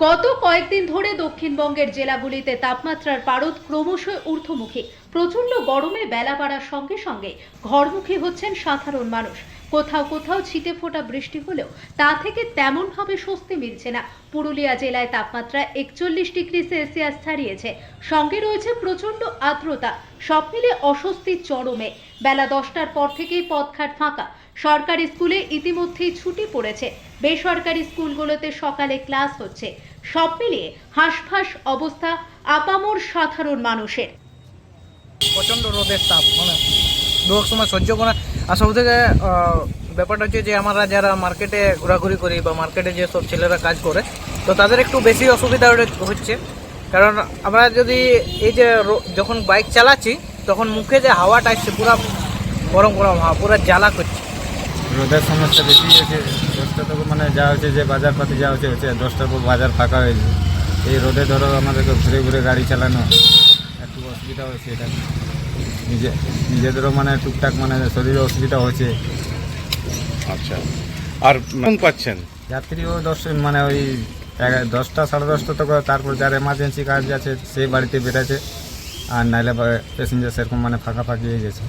গত কয়েকদিন ধরে দক্ষিণবঙ্গের জেলাগুলিতে তাপমাত্রার পারদ ক্রমশ ঊর্ধ্বমুখী। প্রচণ্ড গরমে বেলা বাড়ার সঙ্গে সঙ্গে ঘরমুখী হচ্ছেন সাধারণ মানুষ। কোথাও কোথাও ছিটে ফোটা বৃষ্টি হলেও তা থেকে তেমনভাবে স্বস্তি মিলছে না। পুরুলিয়া জেলায় তাপমাত্রা একচল্লিশ ডিগ্রি সেলসিয়াস ছাড়িয়েছে। সঙ্গে রয়েছে প্রচণ্ড আর্দ্রতা। সব মিলে অস্বস্তির চরমে। বেলা দশটার পর থেকেই পথঘাট ফাঁকা। সরকারি স্কুলে ইতিমধ্যেই ছুটি পড়েছে। বেসরকারি স্কুলগুলোতে সকালে ক্লাস হচ্ছে। সব মিলিয়ে হাঁসফাঁস অবস্থা আপামর সাধারণ মানুষের। প্রচণ্ড রোদের তাপ মানে সময় সহ্য করা। আর সব থেকে ব্যাপারটা হচ্ছে যে আমরা যারা মার্কেটে ঘোরাঘুরি করি বা মার্কেটে যে সব ছেলেরা কাজ করে, তো তাদের একটু বেশি অসুবিধা হচ্ছে। কারণ আমরা যদি এই যে যখন বাইক চালাচ্ছি, তখন মুখে যে হাওয়াটা আসছে, পুরো গরম গরম হাওয়া, পুরো জ্বালা করছে। রোদের সমস্যা বেশি হয়েছে দশটা থেকে মানে যা হচ্ছে যে বাজার পাতি যা হচ্ছে হচ্ছে দশটার পর বাজার ফাঁকা হয়েছে। এই রোদে ধরো আমাদেরকে ঘুরে ঘুরে গাড়ি চালানো একটু অসুবিধা হয়েছে এটা। নিজে নিজেদেরও মানে টুকটাক মানে শরীরে অসুবিধা হচ্ছে আচ্ছা আর পাচ্ছেন যাত্রীও দশ মানে ওই দশটা সাড়ে দশটা থেকে তারপর যার এমার্জেন্সি কাজ আছে সেই বাড়িতে বেরোচ্ছে। আর নাইলে প্যাসেঞ্জার সেরকম মানে ফাঁকা ফাঁকি হয়ে গেছে।